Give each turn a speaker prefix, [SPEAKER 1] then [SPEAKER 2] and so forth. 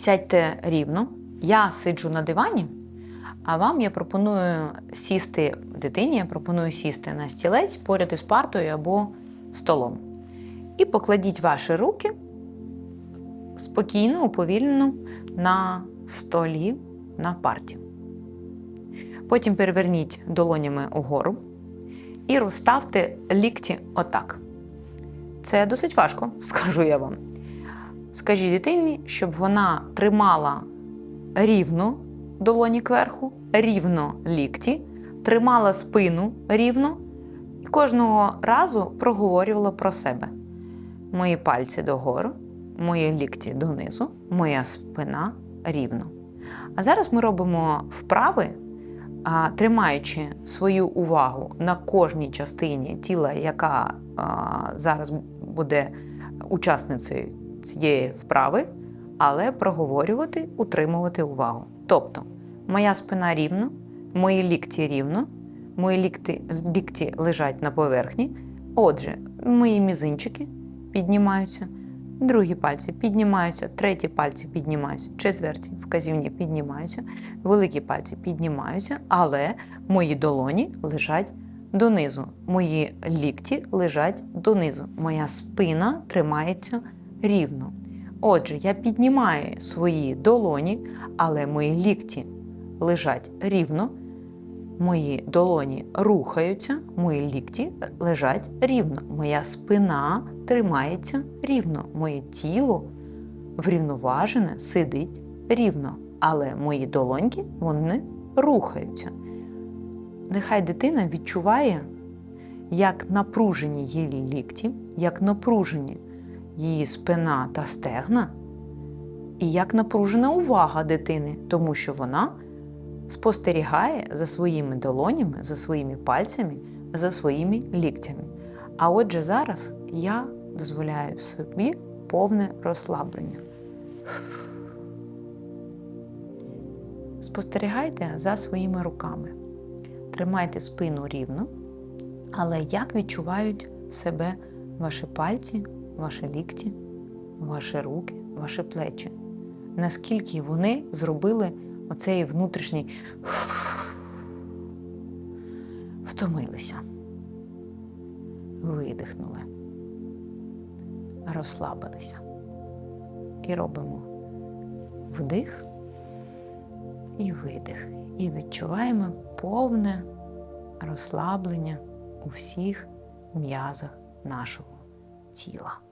[SPEAKER 1] Сядьте рівно. Я сиджу на дивані, а вам я пропоную сісти дитині, я пропоную сісти на стілець поряд із партою або столом. І покладіть ваші руки спокійно, уповільнено на столі на парті. Потім переверніть долонями угору і розставте лікті отак. Це досить важко, скажу я вам. Скажіть дитині, щоб вона тримала рівно долоні кверху, рівно лікті, тримала спину рівно і кожного разу проговорювала про себе. Мої пальці догору, мої лікті донизу, моя спина рівно. А зараз ми робимо вправи, тримаючи свою увагу на кожній частині тіла, яка зараз буде учасницею цієї вправи, але проговорювати, утримувати увагу. Тобто, моя спина рівно, мої лікті рівно, мої лікті, лікті лежать на поверхні. Отже, мої мізинчики піднімаються, другі пальці піднімаються, треті пальці піднімаються, четверті вказівні піднімаються, великі пальці піднімаються, але мої долоні лежать донизу. Мої лікті лежать донизу. Моя спина тримається рівно. Отже, я піднімаю свої долоні, але мої лікті лежать рівно, мої долоні рухаються, мої лікті лежать рівно. Моя спина тримається рівно, моє тіло врівноважене сидить рівно, але мої долоньки вони рухаються. Нехай дитина відчуває, як напружені її лікті, як напружені її спина та стегна, і як напружена увага дитини, тому що вона спостерігає за своїми долонями, за своїми пальцями, за своїми ліктями. А отже, зараз я дозволяю собі повне розслаблення. Спостерігайте за своїми руками. Тримайте спину рівно, але як відчувають себе ваші пальці, ваші лікті, ваші руки, ваші плечі? Наскільки вони зробили оцей внутрішній втомилися, видихнули, розслабилися. І робимо вдих і видих. І відчуваємо повне розслаблення у всіх м'язах нашого тіла.